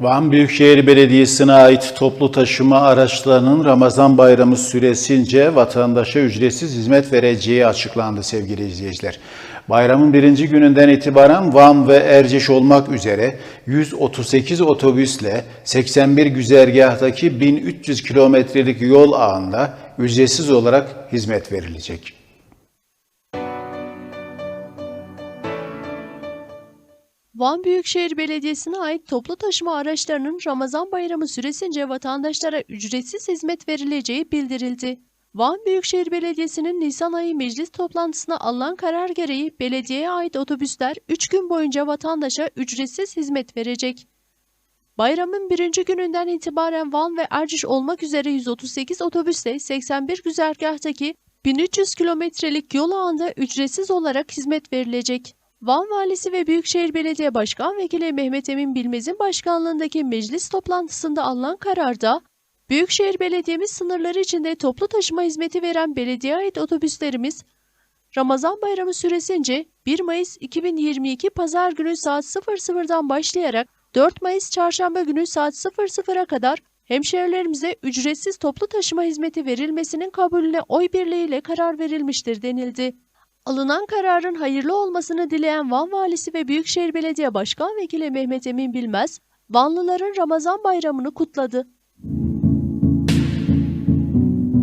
Van Büyükşehir Belediyesi'ne ait toplu taşıma araçlarının Ramazan bayramı süresince vatandaşa ücretsiz hizmet vereceği açıklandı sevgili izleyiciler. Bayramın birinci gününden itibaren Van ve Erciş olmak üzere 138 otobüsle 81 güzergahtaki 1300 kilometrelik yol ağında ücretsiz olarak hizmet verilecek. Van Büyükşehir Belediyesi'ne ait toplu taşıma araçlarının Ramazan bayramı süresince vatandaşlara ücretsiz hizmet verileceği bildirildi. Van Büyükşehir Belediyesi'nin Nisan ayı meclis toplantısına alınan karar gereği belediyeye ait otobüsler 3 gün boyunca vatandaşa ücretsiz hizmet verecek. Bayramın birinci gününden itibaren Van ve Erciş olmak üzere 138 otobüsle 81 güzergahtaki 1300 kilometrelik yol ağında ücretsiz olarak hizmet verilecek. Van Valisi ve Büyükşehir Belediye Başkan Vekili Mehmet Emin Bilmez'in başkanlığındaki meclis toplantısında alınan kararda, Büyükşehir Belediye'miz sınırları içinde toplu taşıma hizmeti veren belediyeye ait otobüslerimiz, Ramazan bayramı süresince 1 Mayıs 2022 Pazar günü saat 00'dan başlayarak 4 Mayıs Çarşamba günü saat 00'a kadar hemşehrilerimize ücretsiz toplu taşıma hizmeti verilmesinin kabulüne oy birliğiyle karar verilmiştir denildi. Alınan kararın hayırlı olmasını dileyen Van Valisi ve Büyükşehir Belediye Başkan Vekili Mehmet Emin Bilmez, Vanlıların Ramazan bayramını kutladı.